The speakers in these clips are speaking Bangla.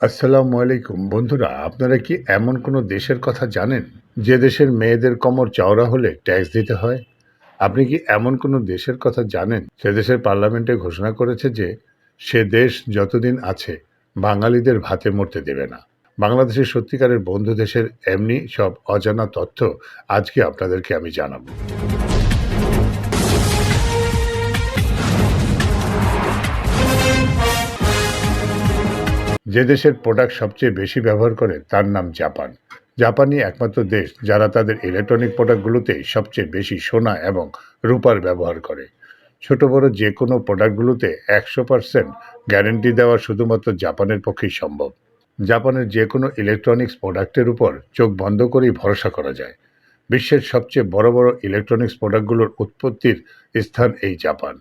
আসসালামু আলাইকুম। বন্ধুরা, আপনারা কি এমন কোনো দেশের কথা জানেন? যে দেশের মেয়েদের কোমর চওড়া হলে ট্যাক্স দিতে হয়? আপনি কি এমন কোনো দেশের কথা জানেন? সে দেশের পার্লামেন্টে ঘোষণা করেছে যে সে দেশ যতদিন আছে বাঙালিদের ভাতে মরতে দেবে না। বাংলাদেশের সত্যিকারের বন্ধু দেশের এমনি সব অজানা তথ্য আজকে আপনাদেরকে আমি জানাব। যে দেশের প্রোডাক্ট সবচেয়ে বেশি ব্যবহার করে তার নাম জাপান। জাপানই একমাত্র দেশ যারা তাদের ইলেকট্রনিক প্রোডাক্টগুলোতে সবচেয়ে বেশি সোনা এবং রূপার ব্যবহার করে। ছোট বড় যে কোনো প্রোডাক্টগুলোতে একশো পার্সেন্ট গ্যারেন্টি দেওয়া শুধুমাত্র জাপানের পক্ষেই সম্ভব। জাপানের যে কোনো ইলেকট্রনিক্স প্রোডাক্টের উপর চোখ বন্ধ করেই ভরসা করা যায়। বিশ্বের সবচেয়ে বড় বড় ইলেকট্রনিক্স প্রোডাক্টগুলোর উৎপত্তির স্থান এই জাপান।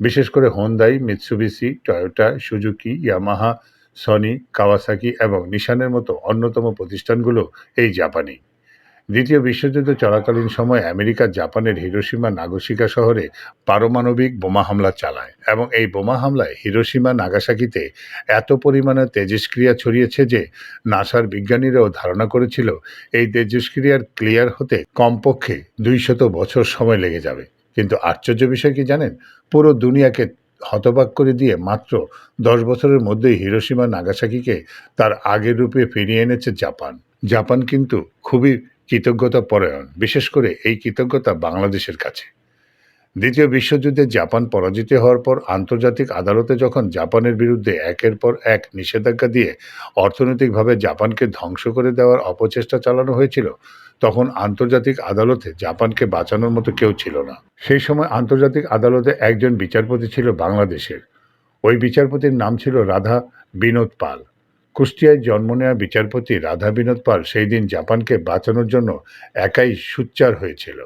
বিশেষ করে হোন্দাই Mitsubishi Toyota Suzuki Yamaha Sony Kawasaki এবং নিশানের মতো অন্যতম প্রতিষ্ঠানগুলো এই জাপানি। দ্বিতীয় বিশ্বযুদ্ধ চলাকালীন সময়ে আমেরিকা জাপানের হিরোসীমা নাগসিকা শহরে পারমাণবিক বোমা হামলা চালায় এবং এই বোমা হামলায় হিরোসীমা নাগাসাকিতে এত পরিমাণে তেজস্ক্রিয়া ছড়িয়েছে যে নাসার বিজ্ঞানীরাও ধারণা করেছিল এই তেজস্ক্রিয়ার ক্লিয়ার হতে কমপক্ষে দুইশত বছর সময় লেগে যাবে। কিন্তু আশ্চর্য বিষয় কি জানেন? পুরো দুনিয়াকে হতবাক করে দিয়ে মাত্র দশ বছরের মধ্যেই হিরোসীমা নাগাসাকিকে তার আগের রূপে ফিরিয়ে এনেছে জাপান। জাপান কিন্তু খুবই কৃতজ্ঞতা পরায়ণ বিশেষ করে এই কৃতজ্ঞতা বাংলাদেশের কাছে। দ্বিতীয় বিশ্বযুদ্ধে জাপান পরাজিত হওয়ার পর আন্তর্জাতিক আদালতে যখন জাপানের বিরুদ্ধে একের পর এক নিষেধাজ্ঞা দিয়ে অর্থনৈতিকভাবে জাপানকে ধ্বংস করে দেওয়ার অপচেষ্টা চালানো হয়েছিল, তখন আন্তর্জাতিক আদালতে জাপানকে বাঁচানোর মতো কেউ ছিল না। সেই সময় আন্তর্জাতিক আদালতে একজন বিচারপতি ছিল বাংলাদেশের। ওই বিচারপতির নাম ছিল রাধা বিনোদ পাল। কুষ্টিয়ায় জন্ম নেওয়া বিচারপতি রাধা বিনোদ পাল সেই দিন জাপানকে বাঁচানোর জন্য একাই সুচ্চার হয়েছিল।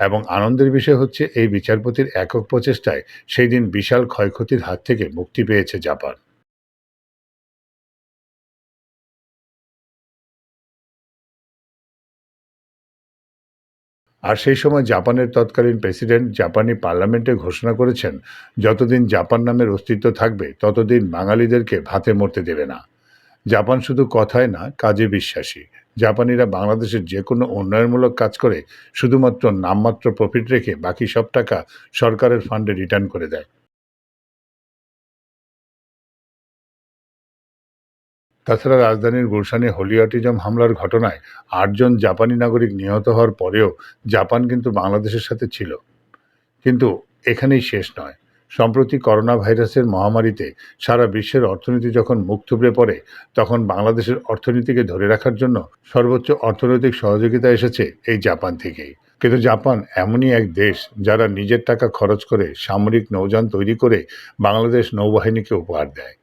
এবং আনন্দের বিষয় হচ্ছে এই বিচারপতির একক প্রচেষ্টায় সেই দিন বিশাল ক্ষয়ক্ষতির হাত থেকে মুক্তি পেয়েছে জাপান। আর সেই সময় জাপানের তৎকালীন প্রেসিডেন্ট জাপানি পার্লামেন্টে ঘোষণা করেছেন, যতদিন জাপান নামের অস্তিত্ব থাকবে, ততদিন বাঙালিদেরকে ভাতে মরতে দেবে না। জাপান শুধু কথায় না, কাজে বিশ্বাসী। জাপানিরা বাংলাদেশের যে কোনো উন্নয়নমূলক কাজ করে শুধুমাত্র নামমাত্র প্রফিট রেখে বাকি সব টাকা সরকারের ফান্ডে রিটার্ন করে দেয়। তাছাড়া রাজধানীর গুলশানে হোলি অটিজম হামলার ঘটনায় আটজন জাপানি নাগরিক নিহত হওয়ার পরেও জাপান কিন্তু বাংলাদেশের সাথে ছিল। কিন্তু এখানেই শেষ নয়। সম্প্রতি করোনা ভাইরাসের মহামারীতে সারা বিশ্বের অর্থনীতি যখন মুখ থুবড়ে পড়ে, তখন বাংলাদেশের অর্থনীতিকে ধরে রাখার জন্য সর্বোচ্চ অর্থনৈতিক সহযোগিতা এসেছে এই জাপান থেকেই। কিন্তু জাপান এমনই এক দেশ যারা নিজের টাকা খরচ করে সামরিক নৌযান তৈরি করে বাংলাদেশ নৌবাহিনীকে উপহার দেয়।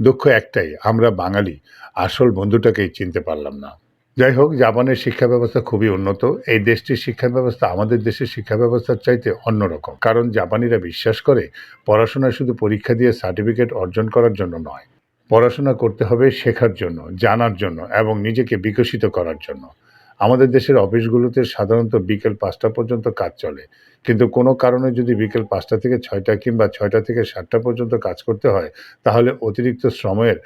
দুঃখ একটাই, আমরা বাঙালি আসল বন্ধুটাকেই চিনতে পারলাম না। যাই হোক, জাপানের শিক্ষা ব্যবস্থা খুবই উন্নত। এই দেশটির শিক্ষা ব্যবস্থা আমাদের দেশের শিক্ষা ব্যবস্থার চাইতে অন্যরকম। কারণ জাপানিরা বিশ্বাস করে, পড়াশোনা শুধু পরীক্ষা দিয়ে সার্টিফিকেট অর্জন করার জন্য নয়। পড়াশোনা করতে হবে শেখার জন্য, জানার জন্য এবং নিজেকে বিকশিত করার জন্য। আমাদের দেশের অফিসগুলোতে সাধারণত বিকেল পাঁচটা পর্যন্ত কাজ চলে। কিন্তু কোনো কারণে যদি বিকেল পাঁচটা থেকে ছয়টা কিংবা ছয়টা থেকে সাতটা পর্যন্ত কাজ করতে হয়, তাহলে অতিরিক্ত শ্রমের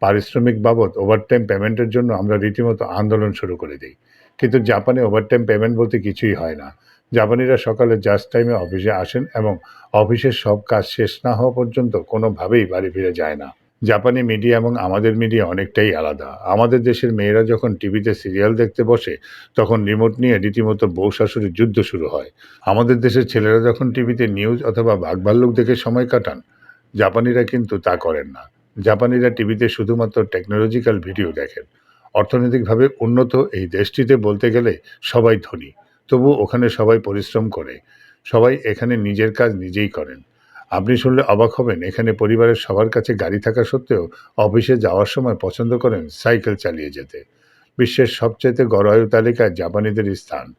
পারিশ্রমিক বাবদ ওভারটাইম পেমেন্টের জন্য আমরা রীতিমতো আন্দোলন শুরু করে দিই। কিন্তু জাপানে ওভারটাইম পেমেন্ট বলতে কিছুই হয় না। জাপানিরা সকালে জাস্ট টাইমে অফিসে আসেন এবং অফিসের সব কাজ শেষ না হওয়া পর্যন্ত কোনোভাবেই বাড়ি ফিরে যায় না। জাপানি মিডিয়া এবং আমাদের মিডিয়া অনেকটাই আলাদা। আমাদের দেশের মেয়েরা যখন টিভিতে সিরিয়াল দেখতে বসে, তখন রিমোট নিয়ে রীতিমতো বউ শাশুড়ির যুদ্ধ শুরু হয়। আমাদের দেশের ছেলেরা যখন টিভিতে নিউজ অথবা বাঘভাল্লুক দেখে সময় কাটান, জাপানিরা কিন্তু তা করেন না। জাপানিরা টিভিতে শুধুমাত্র টেকনোলজিক্যাল ভিডিও দেখেন। অর্থনৈতিকভাবে উন্নত এই দেশটিতে বলতে গেলে সবাই ধনী তবু ওখানে সবাই পরিশ্রম করে। সবাই এখানে নিজের কাজ নিজেই করেন। আপনি শুনলে অবাক হবেন, এখানে পরিবারের সবার কাছে গাড়ি থাকা সত্ত্বেও অফিসে যাওয়ার সময় পছন্দ করেন সাইকেল চালিয়ে যেতে। বিশ্বের সবচাইতে গড়ায়ু তালিকায় জাপানিদের স্থান।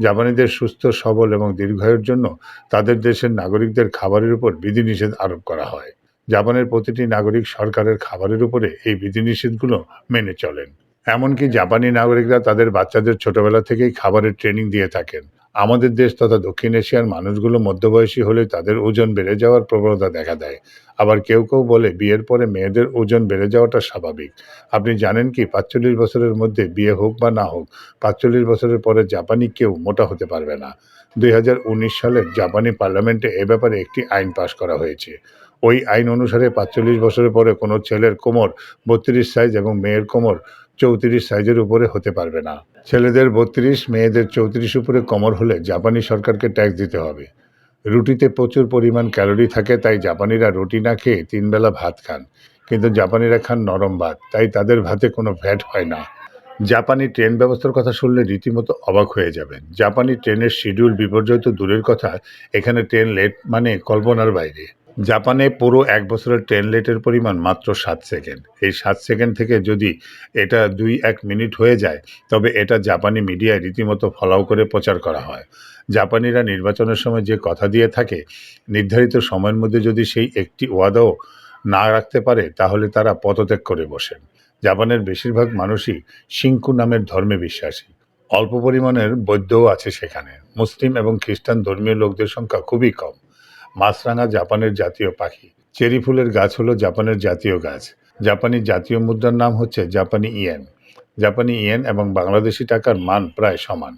জাপানিদের সুস্থ, সবল এবং দীর্ঘায়ুর জন্য তাদের দেশের নাগরিকদের খাবারের উপর বিধিনিষেধ আরোপ করা হয়। জাপানের প্রতিটি নাগরিক সরকারের খাবারের উপরে এই বিধিনিষেধগুলো মেনে চলেন। এমনকি জাপানি নাগরিকরা তাদের বাচ্চাদের ছোটবেলা থেকেই খাবারের ট্রেনিং দিয়ে থাকেন। আমাদের দেশ তথা দক্ষিণ এশিয়ার মানুষগুলো মধ্যবয়সী হলে তাদের ওজন বেড়ে যাওয়ার প্রবণতা দেখা দেয়। আবার কেউ কেউ বলে বিয়ের পরে মেয়েদের ওজন বেড়ে যাওয়াটা স্বাভাবিক। আপনি জানেন কি, পাঁচচল্লিশ বছরের মধ্যে বিয়ে হোক বা না হোক, পাঁচচল্লিশ বছরের পরে জাপানি কেউ মোটা হতে পারবে না। দুই সালের জাপানি পার্লামেন্টে এ ব্যাপারে একটি আইন পাশ করা হয়েছে। ওই আইন অনুসারে পাঁচচল্লিশ বছরের পরে কোনো ছেলের কোমর বত্রিশ সাইজ এবং মেয়ের কোমর চৌত্রিশ সাইজের উপরে হতে পারবে না। ছেলেদের বত্রিশ, মেয়েদের চৌত্রিশ উপরে কোমর হলে জাপানি সরকারকে ট্যাক্স দিতে হবে। রুটিতে প্রচুর পরিমাণ ক্যালোরি থাকে, তাই জাপানিরা রুটি না খেয়ে তিনবেলা ভাত খান। কিন্তু জাপানিরা খান নরম ভাত, তাই তাদের ভাতে কোনো ফ্যাট হয় না। জাপানি ট্রেন ব্যবস্থার কথা শুনলে রীতিমতো অবাক হয়ে যাবেন। জাপানি ট্রেনের শিডিউল বিপর্যয় তো দূরের কথা, এখানে ট্রেন লেট মানে কল্পনার বাইরে। জাপানে পুরো এক বছরের ট্রেন লেটের পরিমাণ মাত্র সাত সেকেন্ড। এই সাত সেকেন্ড থেকে যদি এটা দুই এক মিনিট হয়ে যায়, তবে এটা জাপানি মিডিয়ায় রীতিমতো ফলাও করে প্রচার করা হয়। জাপানিরা নির্বাচনের সময় যে কথা দিয়ে থাকে, নির্ধারিত সময়ের মধ্যে যদি সেই একটি ওয়াদাও না রাখতে পারে, তাহলে তারা পদত্যাগ করে বসেন। জাপানের বেশিরভাগ মানুষই শিঙ্কু নামের ধর্মে বিশ্বাসী। অল্প পরিমাণের বৌদ্ধও আছে সেখানে। মুসলিম এবং খ্রিস্টান ধর্মীয় লোকদের সংখ্যা খুবই কম। মাছরাঙা জাপানের জাতীয় পাখি। চেরি ফুলের গাছ হলো জাপানের জাতীয় গাছ। জাপানি জাতীয় মুদ্রার নাম হচ্ছে জাপানি ইয়েন। জাপানি ইয়েন এবং বাংলাদেশি টাকার মান প্রায় সমান।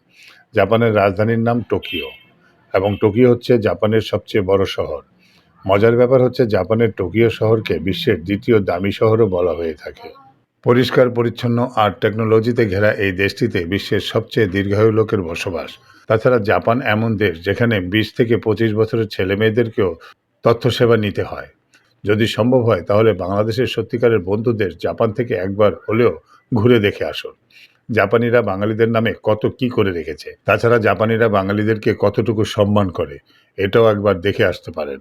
জাপানের রাজধানীর নাম টোকিও এবং টোকিও হচ্ছে জাপানের সবচেয়ে বড় শহর। মজার ব্যাপার হচ্ছে জাপানের টোকিও শহরকে বিশ্বের দ্বিতীয় দামি শহরও বলা হয়ে থাকে। পরিষ্কার, পরিচ্ছন্ন আর টেকনোলজিতে ঘেরা এই দেশটিতে বিশ্বের সবচেয়ে দীর্ঘায়ু লোকের বসবাস। তাছাড়া জাপান এমন দেশ যেখানে বিশ থেকে পঁচিশ বছরের ছেলে মেয়েদেরকেও তথ্য সেবা নিতে হয়। যদি সম্ভব হয়, তাহলে বাংলাদেশের সত্যিকারের বন্ধুদের জাপান থেকে একবার হলেও ঘুরে দেখে আসুন। জাপানিরা বাঙালিদের নামে কত কি করে রেখেছে। তাছাড়া জাপানিরা বাঙালিদেরকে কতটুকু সম্মান করে, এটাও একবার দেখে আসতে পারেন।